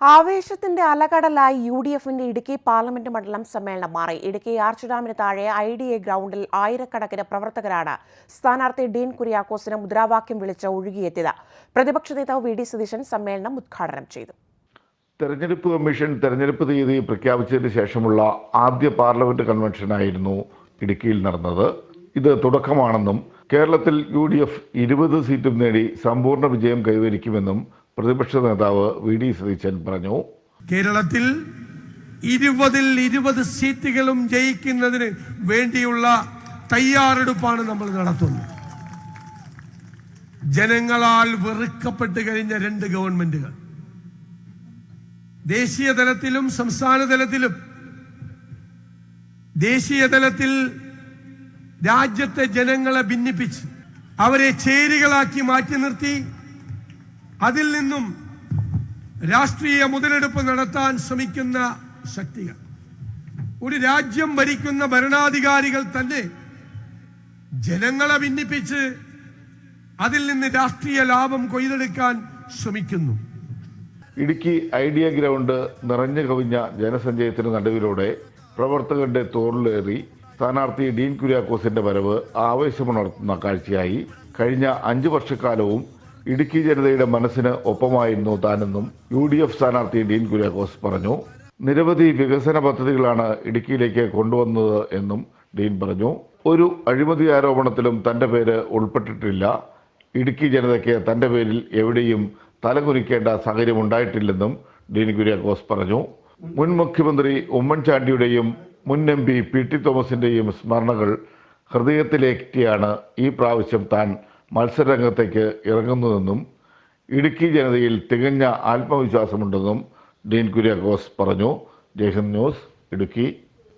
ആവേശത്തിന്റെ അലകടലായി U D എഫിന്റെ Idukki parliament മണ്ഡലം സമ്മേളനം മാറി. ഇടുക്കി ആർച്ച് ഡാമിന് താഴെ ഐ ഡി എ ഗ്രൗണ്ടിൽ ആയിരക്കണക്കിന് പ്രവർത്തകരാണ് സ്ഥാനാർത്ഥി ഡീൻ കുര്യാക്കോസിന് മുദ്രാവാക്യം വിളിച്ച് ഒഴുകിയെത്തിയത്. പ്രതിപക്ഷ നേതാവ് വി ഡി സതീശൻ സമ്മേളനം ഉദ്ഘാടനം ചെയ്തു. തെരഞ്ഞെടുപ്പ് കമ്മീഷൻ തെരഞ്ഞെടുപ്പ് തീയതി പ്രഖ്യാപിച്ചതിന് ശേഷമുള്ള ആദ്യ പാർലമെന്റ് കൺവെൻഷനായിരുന്നു ഇടുക്കിയിൽ നടന്നത്. ഇത് തുടക്കമാണെന്നും കേരളത്തിൽ യു ഡി എഫ് ഇരുപത് സീറ്റും നേടി സമ്പൂർണ വിജയം കൈവരിക്കുമെന്നും പ്രതിപക്ഷ നേതാവ് വി ഡി സതീശൻ പറഞ്ഞു. കേരളത്തിൽ ഇരുപതിൽ ഇരുപത് സീറ്റുകളും ജയിക്കുന്നതിന് വേണ്ടിയുള്ള തയ്യാറെടുപ്പാണ് നമ്മൾ നടത്തുന്നത്. ജനങ്ങളാൽ വെറുക്കപ്പെട്ട് കഴിഞ്ഞ രണ്ട് ഗവൺമെന്റുകൾ. ദേശീയ തലത്തിലും സംസ്ഥാന തലത്തിലും ദേശീയ തലത്തിൽ രാജ്യത്തെ ജനങ്ങളെ ഭിന്നിപ്പിച്ച് അവരെ ചേരികളാക്കി മാറ്റി നിർത്തി അതിൽ നിന്നും രാഷ്ട്രീയ മുതലെടുപ്പ് നടത്താൻ ശ്രമിക്കുന്ന ശക്തികൾ. ഒരു രാജ്യം ഭരിക്കുന്ന ഭരണാധികാരികൾ തന്നെ ജനങ്ങളെ ഭിന്നിപ്പിച്ച് അതിൽ നിന്ന് രാഷ്ട്രീയ ലാഭം കൊയ്തെടുക്കാൻ ശ്രമിക്കുന്നു. ഇടുക്കി ഐഡിയ ഗ്രൗണ്ട് നിറഞ്ഞു കവിഞ്ഞ ജനസഞ്ചയത്തിന് നടുവിലൂടെ പ്രവർത്തകരുടെ തോറിലേറി സ്ഥാനാർത്ഥി ഡീൻ കുര്യാക്കോസിന്റെ വരവ് ആവേശമുണർത്തുന്ന കാഴ്ചയായി കഴിഞ്ഞ അഞ്ചു വർഷക്കാലവും ഇടുക്കി ജനതയുടെ മനസ്സിന് ഒപ്പമായിരുന്നു താനെന്നും യു ഡി എഫ് സ്ഥാനാർത്ഥി ഡീൻ കുര്യാക്കോസ് പറഞ്ഞു. നിരവധി വികസന പദ്ധതികളാണ് ഇടുക്കിയിലേക്ക് കൊണ്ടുവന്നത് എന്നും ഡീൻ പറഞ്ഞു. ഒരു അഴിമതി ആരോപണത്തിലും തന്റെ പേര് ഉൾപ്പെട്ടിട്ടില്ല. ഇടുക്കി ജനതയ്ക്ക് തന്റെ പേരിൽ എവിടെയും തലകുനിക്കേണ്ട സാഹചര്യം ഉണ്ടായിട്ടില്ലെന്നും ഡീൻ കുര്യാക്കോസ് പറഞ്ഞു. മുൻ മുഖ്യമന്ത്രി ഉമ്മൻചാണ്ടിയുടെയും മുൻ എം പി പി ടി തോമസിന്റെയും സ്മരണകൾ ഹൃദയത്തിലേറ്റിയാണ് ഈ പ്രാവശ്യം താൻ മത്സരരംഗത്തേക്ക് ഇറങ്ങുന്നതെന്നും ഇടുക്കി ജനതയിൽ തികഞ്ഞ ആത്മവിശ്വാസമുണ്ടെന്നും ഡീൻ കുര്യാക്കോസ് പറഞ്ഞു. ജയ്ഹിന്ദ് ന്യൂസ് ഇടുക്കി.